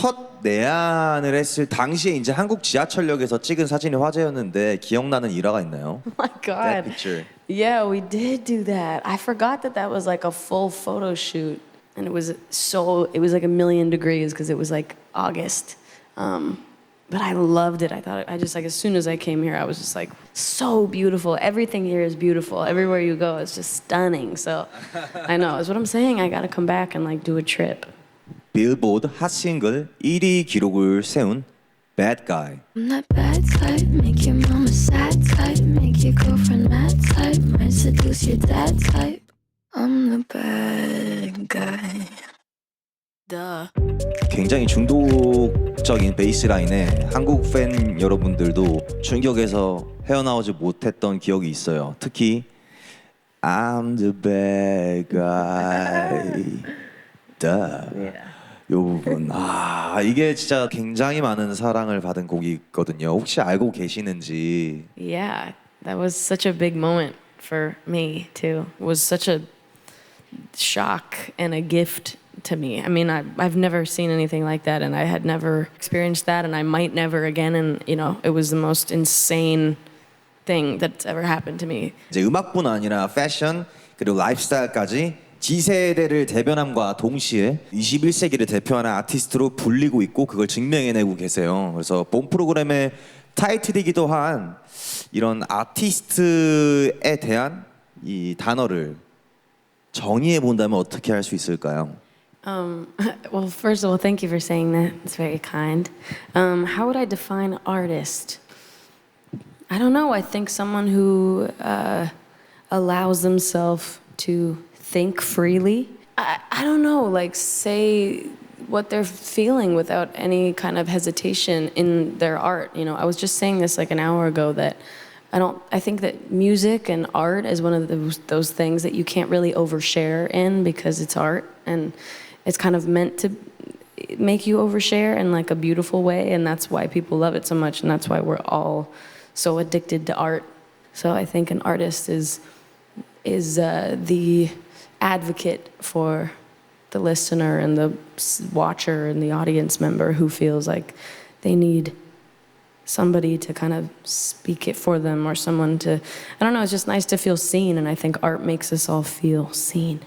첫 내한을 했을 당시에 이제 한국 지하철역에서 찍은 사진이 화제였는데 기억나는 일화가 있나요? Oh my That God. picture. Yeah, we did do that. I forgot that that was like a full photo shoot. And it was so, it was like a million degrees because it was like August. Um, but I loved it. I thought, I just like, as soon as I came here, I was just like, so beautiful. Everything here is beautiful. Everywhere you go, it's just stunning. So I know, is what I'm saying. I got to come back and like do a trip. 빌보드 핫싱글 1위 기록을 세운 Bad Guy. I'm that bad type, make your mama sad type, make your girlfriend mad type, might seduce your dad type. I'm the bad guy. Duh. 굉장히 중독적인 베이스 라인에 한국 팬 여러분들도 충격에서 헤어나오지 못했던 기억이 있어요. 특히 I'm the bad guy. Duh. 요 부분 아 이게 진짜 굉장히 많은 사랑을 받은 곡이거든요. 혹시 알고 계시는지 Yeah, that was such a big moment for me too. It was such a shock and a gift to me. I mean, I, I've never seen anything like that, and I had never experienced that, and I might never again. And you know, it was the most insane thing that's ever happened to me. 이제 음악뿐 아니라 패션 그리고 라이프스타일까지 지세대를 대변함과 동시에 21세기를 대표하는 아티스트로 불리고 있고 그걸 증명해내고 계세요. 그래서 본 프로그램의 타이틀이기도 한 이런 아티스트에 대한 이 단어를 정의해 본다면 어떻게 할 수 있을까요? Um, well, first of all, thank you for saying that. It's very kind. Um, how would I define artist? I don't know. I think someone who uh, allows themselves to think freely. I, I don't know, like say what they're feeling without any kind of hesitation in their art. You know, I was just saying this like an hour ago that I don't. I think that music and art is one of those those things that you can't really overshare in because it's art and it's kind of meant to make you overshare in like a beautiful way and that's why people love it so much and that's why we're all so addicted to art so i think an artist is is uh, the advocate for the listener and the watcher and the audience member who feels like they need somebody to kind of speak it for them or someone to i don't know it's just nice to feel seen and i think art makes us all feel seen